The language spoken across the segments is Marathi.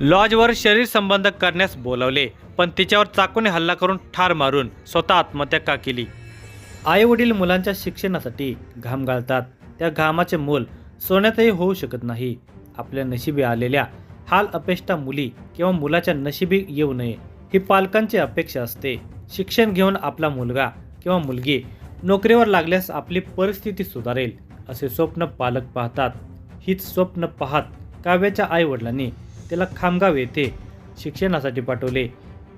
लॉजवर शरीर संबंध करण्यास बोलावले पण तिच्यावर चाकूने हल्ला करून ठार मारून स्वतः आत्महत्या का केली? आई वडील मुलांच्या शिक्षणासाठी घाम घालतात. त्या घामाचे मोल सोन्यातही होऊ शकत नाही. आपल्या नशिबी आलेल्या हाल अपेष्टा मुली किंवा मुलाच्या नशिबी येऊ नये ही पालकांची अपेक्षा असते. शिक्षण घेऊन आपला मुलगा किंवा मुलगी नोकरीवर लागल्यास आपली परिस्थिती सुधारेल असे स्वप्न पालक पाहतात. हीच स्वप्न पाहत काव्याच्या आई त्याला तिला खामगाव येथे शिक्षणासाठी पाठवले.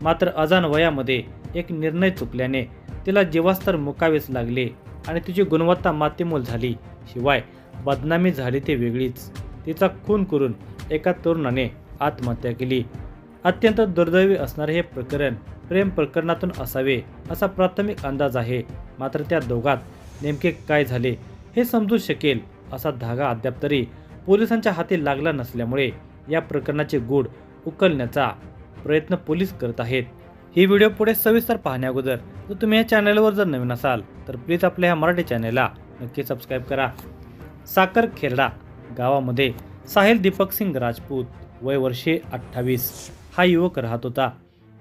मात्र अजान वयामध्ये एक निर्णय चुकल्याने तिला जीवास्तर मुकावेच लागले आणि तिची गुणवत्ता मातीमोल झाली. शिवाय बदनामी झाली ते वेगळीच. तिचा खून करून एका तरुणाने आत्महत्या केली. अत्यंत दुर्दैवी असणारे हे प्रकरण प्रेम प्रकरणातून असावे असा प्राथमिक अंदाज आहे. मात्र त्या दोघात नेमके काय झाले हे समजू शकेल असा धागा अद्याप तरी पोलिसांच्या हाती लागला नसल्यामुळे या प्रकरणाचे गूढ उकलण्याचा प्रयत्न पोलीस करत आहेत. ही व्हिडिओ पुढे सविस्तर पाहण्याअगोदर जर तुम्ही या चॅनलवर जर नवीन असाल तर प्लीज आपल्या ह्या मराठी चॅनलला नक्की सबस्क्राईब करा. साखर खेरडा गावामध्ये साहिल दीपक सिंग राजपूत वय वर्षे अठ्ठावीस हा युवक राहत होता.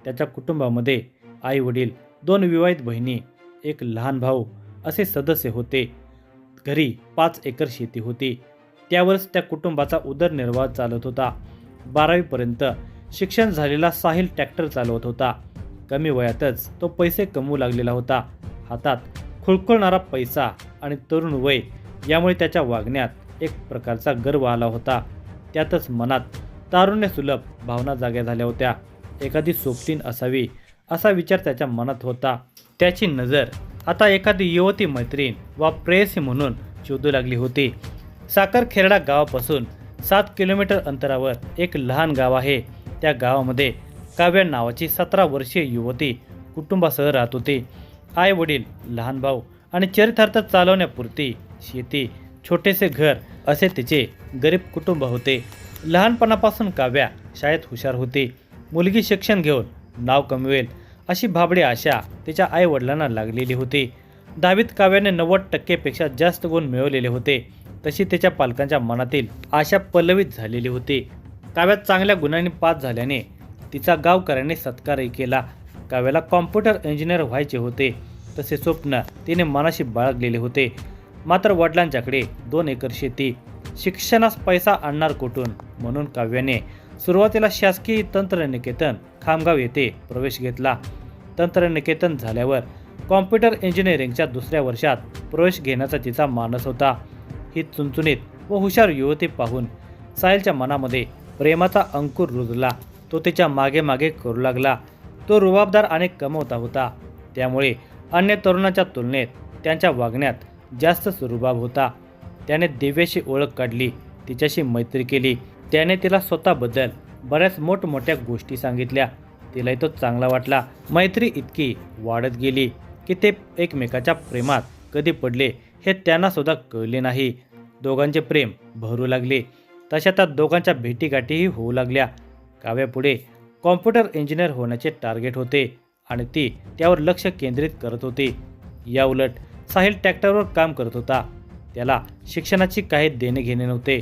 त्याच्या कुटुंबामध्ये आई वडील दोन विवाहित बहिणी एक लहान भाऊ असे सदस्य होते. घरी पाच एकर शेती होती. त्यावरच त्या कुटुंबाचा उदरनिर्वाह चालत होता. बारावीपर्यंत शिक्षण झालेला साहिल ट्रॅक्टर चालवत होता. कमी वयातच तो पैसे कमवू लागलेला होता. हातात खुळखुळणारा पैसा आणि तरुण वय यामुळे त्याच्या वागण्यात एक प्रकारचा गर्व आला होता. त्यातच मनात तारुण्य सुलभ भावना जाग्या झाल्या होत्या. एखादी सोबतीन असावी असा विचार त्याच्या मनात होता. त्याची नजर आता एखादी युवती मैत्रीण वा प्रेयसी म्हणून शोधू लागली होती. साखरखेरडा गावापासून सात किलोमीटर अंतरावर एक लहान गाव आहे. त्या गावामध्ये काव्या नावाची सतरा वर्षीय युवती कुटुंबासह राहत होती. आई वडील लहान भाऊ आणि चरितार्थ चालवण्यापुरती शेती छोटेसे घर असे तिचे गरीब कुटुंब होते. लहानपणापासून काव्या शाळेत हुशार होती. मुलगी शिक्षण घेऊन नाव कमवेल अशी भाबडी आशा तिच्या आई वडिलांना लागलेली होती. दहावीत काव्याने नव्वद टक्केपेक्षा जास्त गुण मिळवलेले होते. तशी तिच्या पालकांच्या मनातील आशा पल्लवित झालेली होती. काव्यात चांगल्या गुणांनी पास झाल्याने तिचा गावकऱ्यांनी सत्कारही केला. काव्याला कॉम्प्युटर इंजिनियर व्हायचे होते. तसे स्वप्न तिने मनाशी बाळगलेले होते. मात्र वडिलांच्याकडे दोन एकर शेती शिक्षणास पैसा आणणार कुठून? म्हणून काव्याने सुरुवातीला शासकीय तंत्रनिकेतन खामगाव येथे प्रवेश घेतला. तंत्रनिकेतन झाल्यावर कॉम्प्युटर इंजिनिअरिंगच्या दुसऱ्या वर्षात प्रवेश घेण्याचा तिचा मानस होता. ही चुणचुणीत व हुशार युवती पाहून साहिलच्या मनामध्ये प्रेमाचा अंकुर रुजला. तो तिच्यामागे मागे करू लागला. तो रुबाबदार आणि कमवता होता. त्यामुळे अन्य तरुणाच्या तुलनेत त्यांच्या वागण्यात जास्त रुबाब होता. त्याने दिव्याशी ओळख काढली तिच्याशी मैत्री केली. त्याने तिला स्वतःबद्दल बऱ्याच मोठमोठ्या गोष्टी सांगितल्या. तिलाही तो चांगला वाटला. मैत्री इतकी वाढत गेली. की ते एकमेकाच्या प्रेमात कधी पडले हे त्यांना सुद्धा कळले नाही. दोघांचे प्रेम भरू लागले. तशा त्या दोघांच्या भेटीगाठीही होऊ लागल्या. काव्यापुढे कॉम्प्युटर इंजिनियर होण्याचे टार्गेट होते आणि ती त्यावर लक्ष केंद्रित करत होती. याउलट साहिल ट्रॅक्टरवर काम करत होता. त्याला शिक्षणाची काही देणे घेणे नव्हते.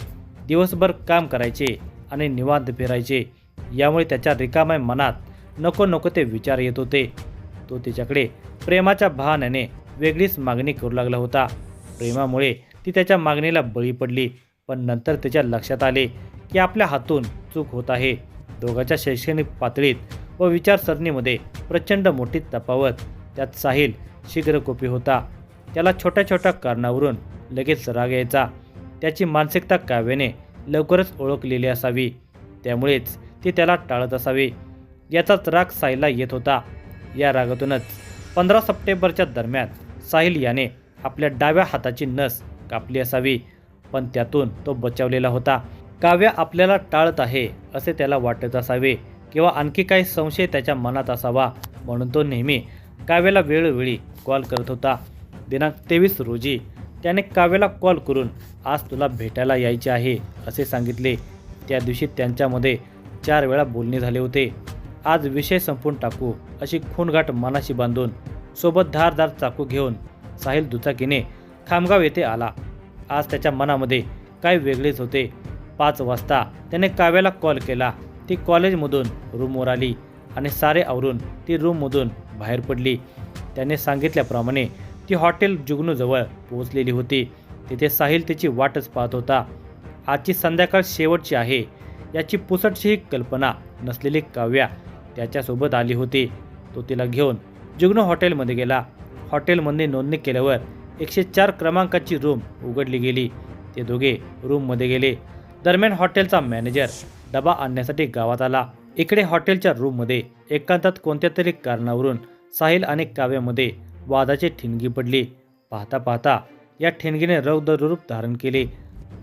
दिवसभर काम करायचे आणि निवांत फिरायचे. यामुळे त्याच्या रिकाम्या मनात नको नको ते विचार येत होते. तो तिच्याकडे प्रेमाच्या बहाण्याने वेगळीच मागणी करू लागला होता. प्रेमामुळे ती त्याच्या मागणीला बळी पडली पण नंतर त्याच्या लक्षात आले की आपल्या हातून चूक होत आहे. दोघांच्या शैक्षणिक पातळीत व विचारसरणीमध्ये प्रचंड मोठी तफावत त्यात साहिल शीघ्रकोपी होता. त्याला छोट्या छोट्या कारणावरून लगेच राग यायचा. त्याची मानसिकता काव्याने लवकरच ओळखलेली असावी. त्यामुळेच ती त्याला टाळत असावी. याचाच राग साहिलला येत होता. या रागातूनच पंधरा सप्टेंबरच्या दरम्यान साहिल याने आपल्या डाव्या हाताची नस कापली असावी पण त्यातून तो बचावलेला होता. काव्य आपल्याला टाळत आहे असे त्याला वाटत असावे किंवा आणखी काही संशय त्याच्या मनात असावा म्हणून तो नेहमी काव्याला वेळोवेळी कॉल करत होता. दिनांक तेवीस रोजी त्याने काव्याला कॉल करून आज तुला भेटायला यायचे आहे असे सांगितले. त्या दिवशी त्यांच्यामध्ये चार वेळा बोलणे झाले होते. आज विषय संपून टाकू अशी खूनगाठ मनाशी बांधून सोबत धारदार चाकू घेऊन साहिल दुचाकीने खामगाव येथे आला. आज त्याच्या मनामध्ये काय वेगळेच होते. पाच वाजता त्याने काव्याला कॉल केला. ती कॉलेजमधून रूमवर आली आणि सारे आवरून ती रूममधून बाहेर पडली. त्याने सांगितल्याप्रमाणे ती हॉटेल जुगनूजवळ पोहोचलेली होती. तिथे साहिल तिची वाटच पाहत होता. आजची संध्याकाळ शेवटची आहे याची पुसटशीही कल्पना नसलेली काव्या त्याच्यासोबत आली होती. तो तिला घेऊन जुग्नो हॉटेलमध्ये गेला. हॉटेलमध्ये नोंदणी केल्यावर एकशे चार क्रमांकाची रूम उघडली गेली. ते दोघे रूममध्ये गेले. दरम्यान हॉटेलचा मॅनेजर डबा आणण्यासाठी गावात आला. इकडे हॉटेलच्या रूममध्ये एकांतात कोणत्या तरी कारणावरून साहिल आणि काव्यामध्ये वादाची ठिणगी पडली. पाहता पाहता या ठिणगीने रौद्र रूप धारण केले.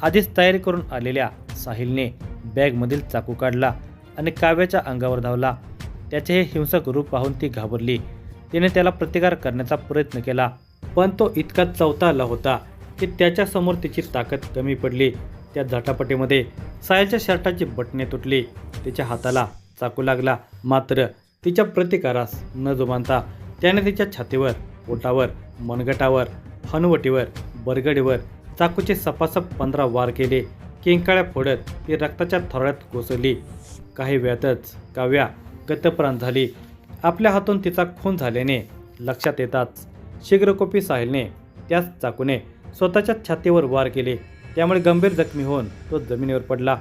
आधीच तयारी करून आलेल्या साहिलने बॅगमधील चाकू काढला आणि काव्याच्या अंगावर धावला. त्याचे हे हिंसक रूप पाहून ती घाबरली. तिने त्याला प्रतिकार करण्याचा प्रयत्न केला पण तो इतका चौथा आला होता की त्याच्यासमोर तिची ताकद कमी पडली. त्या झटापटीमध्ये सायलच्या शर्टाची बटणे तुटली. तिच्या हाताला चाकू लागला. मात्र तिच्या प्रतिकारास न जुमानता त्याने तिच्या छातीवर पोटावर मनगटावर हनुवटीवर बरगडीवर चाकूचे सपासप पंधरा वार केले. किंकाळ्या फोडत ती रक्ताच्या थोड्यात कोसळली. काही वेळातच काव्या गतप्राण झाली. आपल्या हातून तिचा खून झाल्याने लक्षात येताच शीघ्रकोपी साहिलने त्याच चाकूने स्वतःच्या छातीवर वार केले. त्यामुळे गंभीर जखमी होऊन तो जमिनीवर पडला.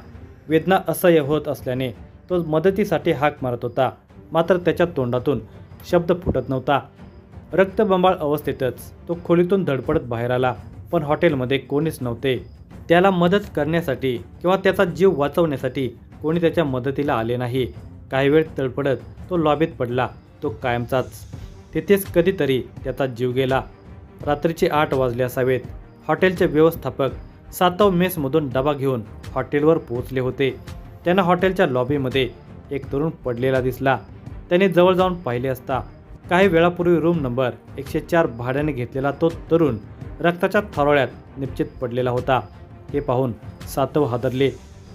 वेदना असह्य होत असल्याने तो मदतीसाठी हाक मारत होता. मात्र त्याच्या तोंडातून शब्द फुटत नव्हता. रक्तबंबाळ अवस्थेतच तो खोलीतून धडपडत बाहेर आला पण हॉटेलमध्ये कोणीच नव्हते. त्याला मदत करण्यासाठी किंवा त्याचा जीव वाचवण्यासाठी कोणी त्याच्या मदतीला आले नाही. काही वेळ तडपडत तो लॉबीत पडला. तो कायमचाच. तिथेच कधीतरी त्याचा जीव गेला. रात्रीचे आठ वाजले असावेत. हॉटेलचे व्यवस्थापक सातव मेसमधून डबा घेऊन हॉटेलवर पोहोचले होते. त्यांना हॉटेलच्या लॉबीमध्ये एक तरुण पडलेला दिसला. त्याने जवळ जाऊन पाहिले असता काही वेळापूर्वी रूम नंबर एकशे चार भाड्याने घेतलेला तो तरुण रक्ताच्या थरोळ्यात निश्चित पडलेला होता. हे पाहून सातव हादरले.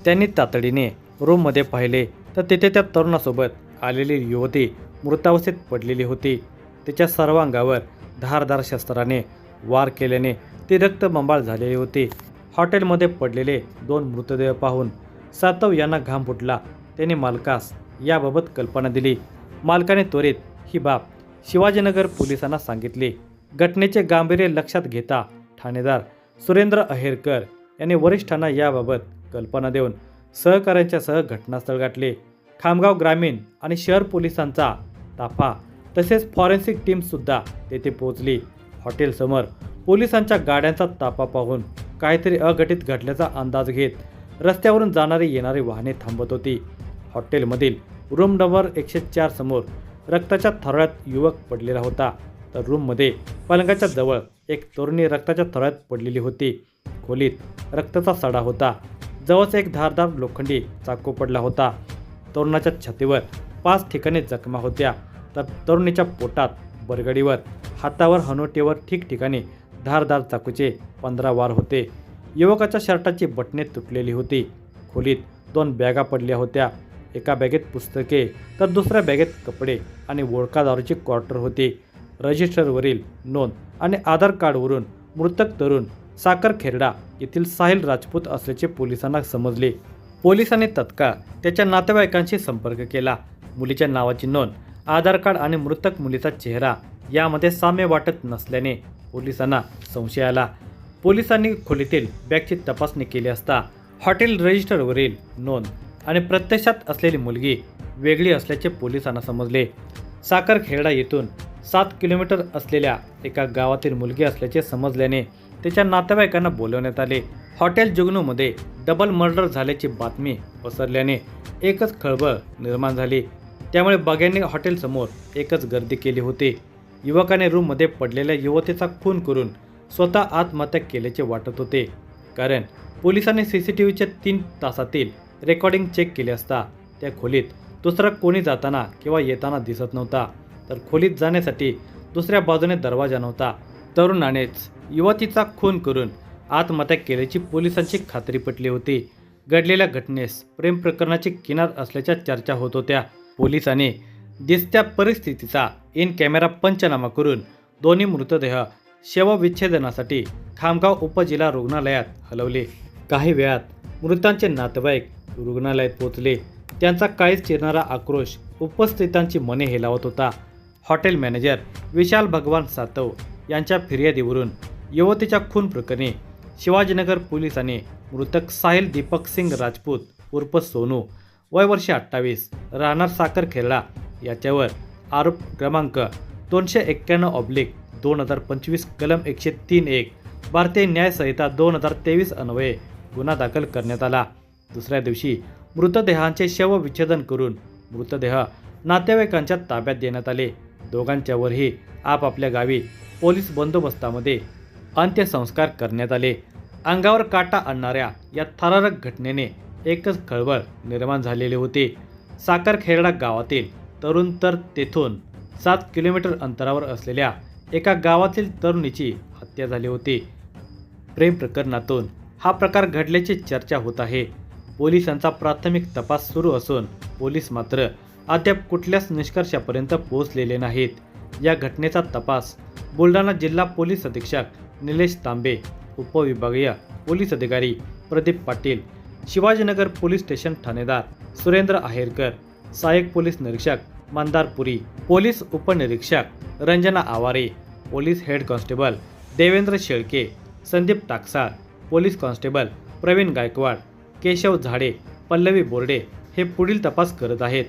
त्यांनी तातडीने रूममध्ये पाहिले. तर तिथे त्या तरुणासोबत आलेली युवती मृतावस्थेत पडलेली होती. तिच्या सर्वांगावर धारदार शस्त्राने वार केल्याने ती रक्तबंबाळ झालेली होती. हॉटेलमध्ये पडलेले दोन मृतदेह पाहून सातव यांना घाम फुटला. त्याने मालकास याबाबत कल्पना दिली. मालकाने त्वरित ही बाब शिवाजीनगर पोलिसांना सांगितली. घटनेचे गांभीर्य लक्षात घेता ठाणेदार सुरेंद्र अहेरकर यांनी वरिष्ठांना याबाबत कल्पना देऊन सहकाऱ्यांच्या सह घटनास्थळ गाठले. खामगाव ग्रामीण आणि शहर पोलिसांचा ताफा तसेच फॉरेन्सिक टीमसुद्धा तेथे पोहोचली. हॉटेलसमोर पोलिसांच्या गाड्यांचा ताफा पाहून काहीतरी अघटित घडल्याचा अंदाज घेत रस्त्यावरून जाणारी येणारी वाहने थांबत होती. हॉटेलमधील रूम नंबर एकशे चार समोर रक्ताच्या थराळ्यात युवक पडलेला होता. तर रूममध्ये पलंगाच्या जवळ एक तरुणी रक्ताच्या थराळ्यात पडलेली होती. खोलीत रक्ताचा सडा होता. जवळच एक धारदार लोखंडी चाकू पडला होता. तरुणाच्या छातीवर पाच ठिकाणी जखमा होत्या. तर तरुणीच्या पोटात बरगडीवर हातावर हनोटीवर ठिकठिकाणी धारदार चाकूचे पंधरा वार होते. युवकाच्या शर्टाची बटणे तुटलेली होती. खोलीत दोन बॅगा पडल्या होत्या. एका बॅगेत पुस्तके तर दुसऱ्या बॅगेत कपडे आणि ओळखादारूची क्वार्टर होती. रजिस्टरवरील नोंद आणि आधार कार्डवरून मृतक तरुण साखरखेरडा येथील साहिल राजपूत असल्याचे पोलिसांना समजले. पोलिसांनी तत्काळ त्याच्या नातेवाईकांशी संपर्क केला. मुलीच्या नावाची नोंद आधार कार्ड आणि मृतक मुलीचा चेहरा यामध्ये साम्य वाटत नसल्याने पोलिसांना संशय आला. पोलिसांनी खोलीतील बॅगची तपासणी केली असता हॉटेल रजिस्टरवरील नोंद आणि प्रत्यक्षात असलेली मुलगी वेगळी असल्याचे पोलिसांना समजले. साखरखेरडा येथून सात किलोमीटर असलेल्या एका गावातील मुलगी असल्याचे समजल्याने त्याच्या नातेवाईकांना बोलवण्यात आले. हॉटेल जुगनूमध्ये डबल मर्डर झाल्याची बातमी पसरल्याने एकच खळबळ निर्माण झाली. त्यामुळे बघ्यांनी हॉटेलसमोर एकच गर्दी केली होती. युवकाने रूममध्ये पडलेल्या युवतीचा खून करून स्वतः आत्महत्या केल्याचे वाटत होते. कारण पोलिसांनी सी सी टी व्हीच्या तीन तासातील रेकॉर्डिंग चेक केले असता त्या खोलीत दुसरा कोणी जाताना किंवा येताना दिसत नव्हता. तर खोलीत जाण्यासाठी दुसऱ्या बाजूने दरवाजा नव्हता. तरुणानेच युवतीचा खून करून आत्महत्या केल्याची पोलिसांची खात्री पटली होती. घडलेल्या घटनेस प्रेम प्रकरणाची किनार असल्याच्या चर्चा होत होत्या. पोलिसांनी दिसत्या परिस्थितीचा इन कॅमेरा पंचनामा करून दोन्ही मृतदेह शवविच्छेदनासाठी खामगाव उपजिल्हा रुग्णालयात हलवले. काही वेळात मृतांचे नातेवाईक रुग्णालयात पोहोचले. त्यांचा काळीच चिरणारा आक्रोश उपस्थितांची मने हेलावत होता. हॉटेल मॅनेजर विशाल भगवान सातव यांच्या फिर्यादीवरून युवतीच्या खून प्रकरणी शिवाजीनगर पोलिसांनी मृतक साहिल दीपक सिंग राजपूत उर्फ सोनू वय वर्षे अठ्ठावीस राहणार साखर खेरडा याच्यावर आरोप क्रमांक दोनशे एक्क्याण्णव ऑब्लिक दोन हजार पंचवीस कलम एकशे तीन एक भारतीय न्यायसंहिता दोन हजार तेवीस अन्वये गुन्हा दाखल करण्यात आला. दुसऱ्या दिवशी मृतदेहांचे शवविच्छेदन करून मृतदेह नातेवाईकांच्या ताब्यात देण्यात आले. दोघांच्यावरही आपापल्या गावी पोलीस बंदोबस्तामध्ये अंत्यसंस्कार करण्यात आले. अंगावर काटा आणणाऱ्या या थरारक घटनेने एकच खळबळ निर्माण झालेले होते. साखरखेरडा गावातील तरुण तर तेथून सात किलोमीटर अंतरावर असलेल्या एका गावातील तरुणीची हत्या झाली होती. प्रेम प्रकरणातून हा प्रकार घडल्याची चर्चा होत आहे. पोलिसांचा प्राथमिक तपास सुरू असून पोलीस मात्र अद्याप कुठल्याच निष्कर्षापर्यंत पोहोचलेले नाहीत. या घटनेचा तपास बुलढाणा जिल्हा पोलीस अधीक्षक निलेश तांबे उपविभागीय पोलीस अधिकारी प्रदीप पाटील शिवाजीनगर पोलीस स्टेशन ठाणेदार सुरेंद्र आहेरकर सहाय्यक पोलीस निरीक्षक मंदारपुरी पोलीस उपनिरीक्षक Ranjana Aware police head constable Devendra Shelke Sandeep Taksal police constable Pravin Gaikwad Keshav Zade Pallavi Borde हे पुढील तपास करत आहेत.